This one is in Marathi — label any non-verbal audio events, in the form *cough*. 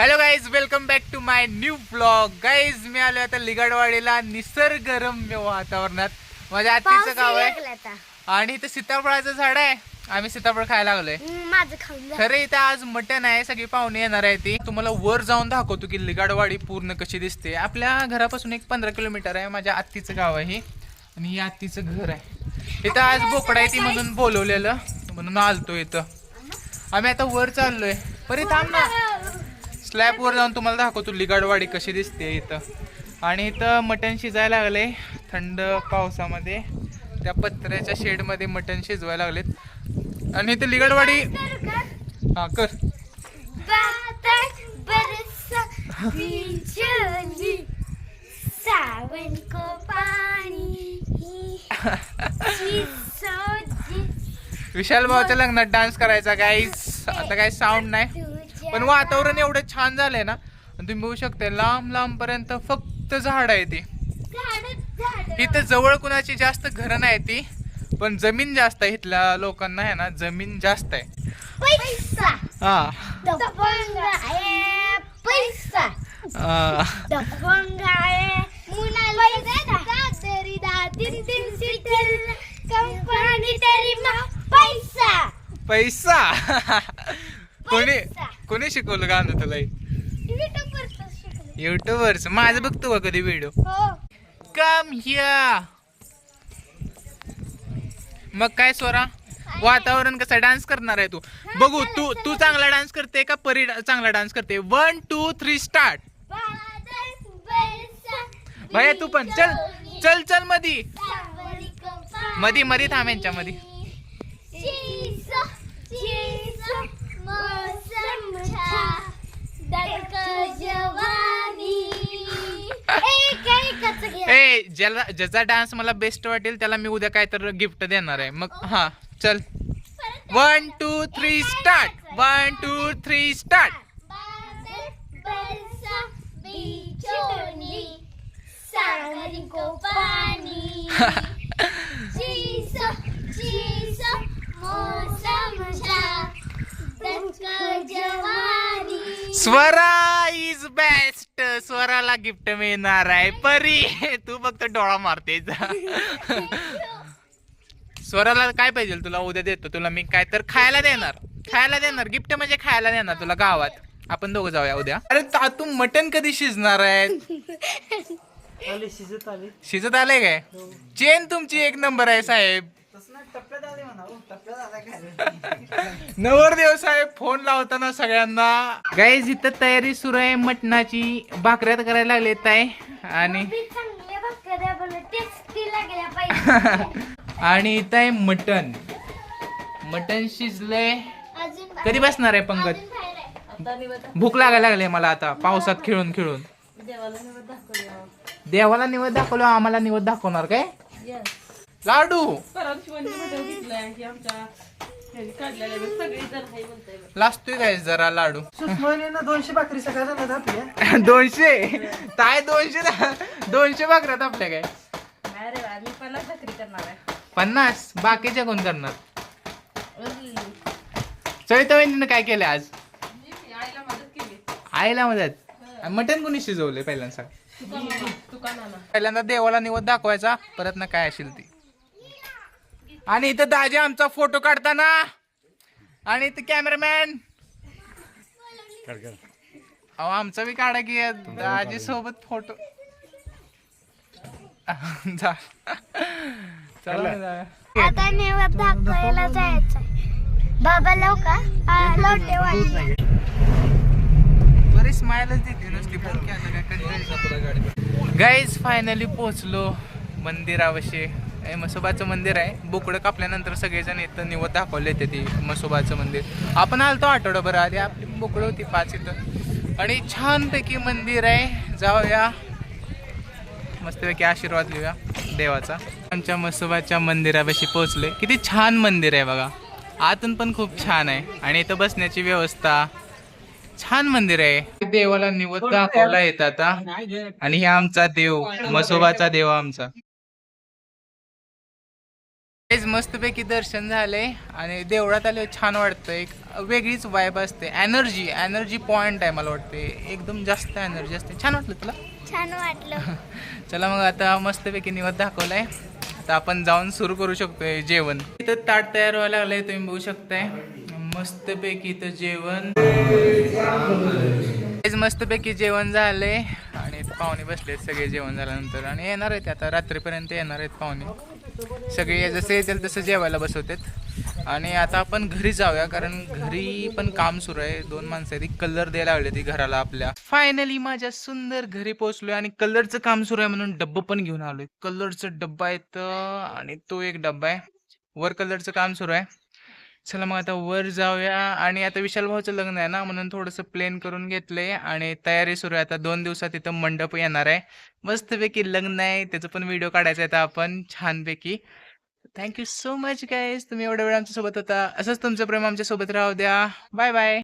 Hello guys welcome back to my new blog guys मी आलो आता लिगाडवाडीला निसर्गरम्य वातावरणात. माझ्या आत्तीचं गाव आहे. आणि इथं सीताफळाचं झाड आहे. आम्ही सीताफळ खायला लागलोय. खरं इथं आज मटण आहे. सगळी पाहुणे येणार आहे ती. तुम्हाला वर जाऊन दाखवतो की लिगाडवाडी पूर्ण कशी दिसते. आपल्या घरापासून एक पंधरा किलोमीटर आहे. माझ्या आत्तीचं गाव आहे हे. आणि ही आत्तीचं घर आहे. इथं आज बोकडा आहे ती म्हणून बोलवलेलं. म्हणून आलतो इथं. आम्ही आता वर चाललोय. परी थांब ना. स्लॅब वर जाऊन तुम्हाला दाखवतो लिगाडवाडी कशी दिसते इथं. आणि इथं मटण शिजायला लागले. थंड पावसामध्ये. त्या पत्र्याच्या शेडमध्ये मटण शिजवायला लागलेत. आणि इथं लिगाडवाडी हा कर. सावन को पाणी. *laughs* विशाल भाऊच्या लग्नात डान्स करायचा गाईज आता काही साऊंड नाही. पण वातावरण एवढं छान झालंय ना आणि तुम्ही बघू शकता लांब लांब पर्यंत फक्त झाड आहे ती इथं जवळ कुणाची जास्त घरं नाही ती पण जमीन जास्त आहे इथल्या लोकांना आहे ना जमीन जास्त आहे. पैसा. हा. आ, कोणी. कोणी शिकवलं गाणं तुला? युट्यूबवरचं माझं बघतो का कधी व्हिडिओ हो. कम हिया मग काय स्वरा वातावरण कसं डान्स करणार आहे तू. बघू तू तू चांगला डान्स करते का परी चांगला डान्स करते? वन टू थ्री स्टार्ट भैया तू पण चल. चल चल मधी. मधी मधी थांब यांच्या मधी ए ज्याला ज्याचा डान्स मला बेस्ट वाटेल त्याला मी उद्या काय तर गिफ्ट देणार आहे. मग हा चल. One two three start one two three start Badal *laughs* Swara is best स्वराला gift मिळणार आहे. परी तू फक्त डोळा मारते. स्वराला काय पाहिजे तुला? उद्या देतो तुला. मी काय तर खायला देणार. खायला देणार. गिफ्ट म्हणजे खायला देणार तुला गावात. आपण दोघं जाऊया उद्या. अरे ता तू मटन कधी शिजणार आहे? शिजत आले. शिजत आले काय? चेन तुमची एक नंबर आहे साहेब. नवरदेव साहेब फोन लावताना सगळ्यांना. गाईज इथं तयारी सुरू आहे मटणाची. भाकऱ्यात करायला लागलेत आहे आणि *laughs* आणि इथं आहे मटण. मटण शिजलंय. कधी बसणार आहे पंकज? अजून बाहेर आहे. भूक लागायला लागली मला आता पावसात खेळून खेळून. देवाला निवड दाखवलं आम्हाला निवड दाखवणार काय? लाडू. लाजतोय काय जरा लाडू? सुषमाने दोनशे भाकरी आपल्या. *laughs* दोनशे? काय दोनशे दोनशे भाकऱ्यात आपल्या काय? पन्नास बाकीच्या कोण करणार? चळिता वहिनीनं काय केलं आज? आईला मदत मटण कोणी शिजवले पहिल्यांदा पहिल्यांदा देवाला निवड दाखवायचा परत ना काय असेल ती. आणि इथं दाजी आमचा फोटो काढताना. आणि इथं कॅमेरामॅन. अहो आमचा बी काढा की दाजी सोबत फोटो. जा. चला जाऊया. आता नेवत दाखवायला जायचं बाबा लाव का आ, लोटे वाढले. बरी स्माइलच देते नुसती गाईज फायनली पोहोचलो मंदिरावशी. हे मसोबाचं मंदिर आहे. बोकडं कापल्यानंतर सगळेजण येतं निवड दाखवले येते ती मसोबाचं मंदिर. आपण आलतो आठवडाभर आधी आपली बोकडं होती पाच इथं. आणि छानपैकी मंदिर आहे. जाऊया. मस्तपैकी आशीर्वाद घेऊया देवाचा. आमच्या मसोबाच्या मंदिरापाशी पोहोचले किती छान मंदिर आहे बघा. आतून पण खूप छान आहे. आणि इथं बसण्याची व्यवस्था. छान मंदिर आहे. देवाला निवत दाखवला येत आता. आणि हे आमचा देव मसोबाचा देव आमचा. मस्तपैकी दर्शन झालंय आणि देवळात आले छान वाटतं. एक वेगळीच वाईब असते. एनर्जी एनर्जी पॉइंट आहे मला वाटते एकदम जास्त एनर्जी असते. छान वाटलं तुला? छान वाटलं. *laughs* चला मग आता मस्तपैकी निवत दाखवलाय. आता आपण जाऊन सुरू करू शकतोय जेवण. इथं ताट तयार व्हायला लागलंय तुम्ही बघू शकताय. मस्तपैकी इथं जेवण. आज मस्तपैकी जेवण झालंय. आणि पाहुणे बसलेत सगळे जेवण झाल्यानंतर. आणि येणार आहेत आता रात्रीपर्यंत येणार आहेत पाहुणे. सगळे जसे येतील तसं जेवायला बसवतात. आणि आता आपण घरी जाऊया कारण घरी पण काम सुरू आहे. दोन माणसं आहेत. कलर द्यायला लागले ती घराला आपल्या. फायनली माझ्या सुंदर घरी पोहोचलोय आणि कलरचं काम सुरू आहे म्हणून डब्बा पण घेऊन आलोय. कलरचा डब्बा येतं आणि तो एक डब्बा आहे. वर कलरचं काम सुरू आहे. चला मग आता वर जाऊया. आणि आता विशाल भाऊचं लग्न आहे ना म्हणून थोडंसं प्लेन करून घेतलंय. आणि तयारी सुरू आहे. आता दोन दिवसात इथं मंडप येणार आहे. मस्तपैकी लग्न आहे. त्याचं पण व्हिडिओ काढायचा आहे आता आपण छानपैकी. थँक्यू सो मच गाईज तुम्ही एवढ्या वेळ आमच्यासोबत होता. असंच तुमचं प्रेम आमच्यासोबत राहू द्या. Bye bye